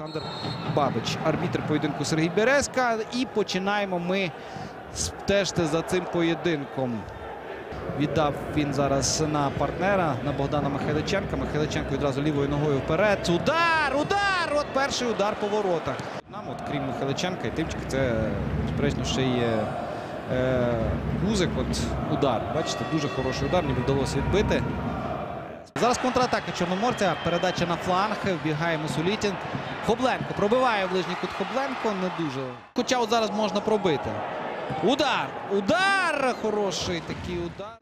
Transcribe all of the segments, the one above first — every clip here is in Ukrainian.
Олександр Бабич, арбітр поєдинку Сергій Березка. І починаємо ми стежити за цим поєдинком. Віддав він зараз на партнера на Богдана Михайличенка. Михайличенко відразу лівою ногою вперед. Удар! Удар! От перший удар по воротах. Нам, от крім Михайличенка і Тимчика, це безперечно ще є е, Гузик. От удар. Бачите, дуже хороший удар, ніби вдалося відбити. Зараз контратака Чорноморця. Передача на фланг. Вбігає Мусулітін. Хобленко пробиває в ближній кут Хобленко. Не дуже. Хоча от зараз можна пробити. Удар! Удар! Хороший такий удар.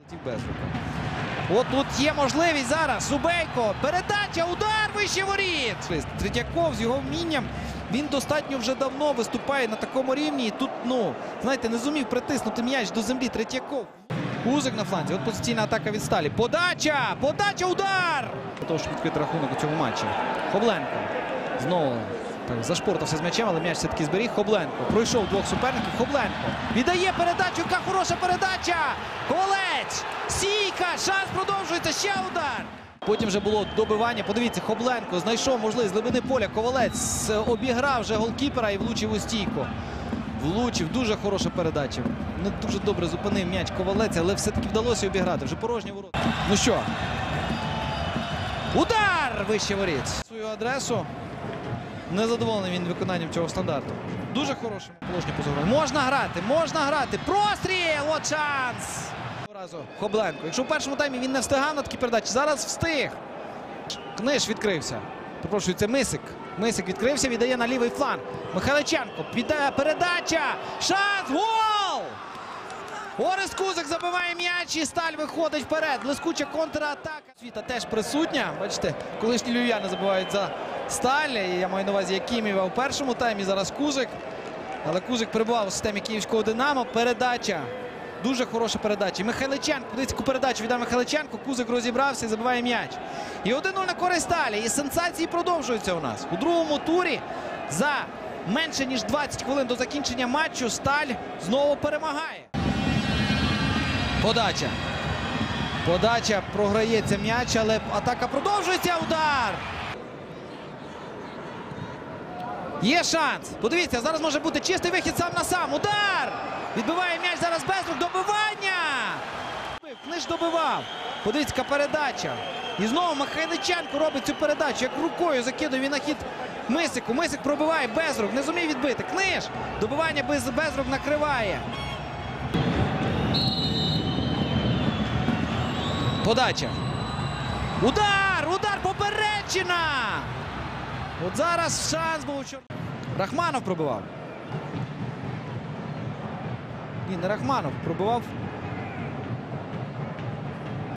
От тут є можливість зараз. Субейко. Передача, удар вище воріт. Третьяков з його вмінням. Він достатньо вже давно виступає на такому рівні. І тут, ну, знаєте, не зумів притиснути м'яч до землі. Третьяков. Кузик на фланзі. От позиційна атака від сталі. Подача! Подача! Удар! Того, щоб відкрити рахунок у цьому матчі. Хобленко. Знову так, зашпортався з м'ячем, але м'яч все-таки зберіг. Хобленко. Пройшов двох суперників. Хобленко. Віддає передачу. Яка хороша передача! Ковалець! Сійка! Шанс продовжується. Ще удар! Потім вже було добивання. Подивіться, Хобленко знайшов можливість з глибини поля. Ковалець е, обіграв вже голкіпера і влучив у стійку. Влучив, дуже хороша передача. Не дуже добре зупинив м'яч Ковалець, але все-таки вдалося обіграти. Вже порожні ворота. Ну що? Удар! Вище воріт. Свою адресу. Незадоволений він виконанням цього стандарту. Дуже хорошим положенні позову. Можна грати, можна грати. Простріл! От шанс! Разу Хобленко. Якщо в першому таймі він не встигав на такі передачі, зараз встиг. Книж відкрився. Пропрошую, це Мисик. Мисик відкрився, віддає на лівий фланг. Михайличенко. Піде передача. Шанс! Гол! Орест Кузик забиває м'яч і сталь виходить вперед. Блискуча контратака. Світа теж присутня. Бачите, колишні львів'яни забивають за сталь. І Я маю на увазі Якимєва у першому таймі. Зараз Кузик. Але Кузик перебував у системі київського Динамо. Передача. Дуже хороша передача. І Михайличенко. Яку передачу віддав Михайличенко. Кузик розібрався і забиває м'яч. І 1-0 на користь сталі. І сенсації продовжуються у нас. У другому турі за менше ніж 20 хвилин до закінчення матчу сталь знову перемагає. Подача. Подача програється м'яч, але атака продовжується. Удар. Є шанс. Подивіться, зараз може бути чистий вихід сам на сам. Удар! Відбиває м'яч зараз Безрук. Добивання! Книж добивав. Подивіться, яка передача. І знову Михайличенко робить цю передачу. Як рукою закидує він на хід Мисику. Мисик пробиває Безрук. Не зумів відбити. Книж. Добивання без Безрук накриває. Подача. Удар! Удар! Поперечина! От зараз шанс був. Рахманов пробивав. Ні, не Рахманов. Пробивав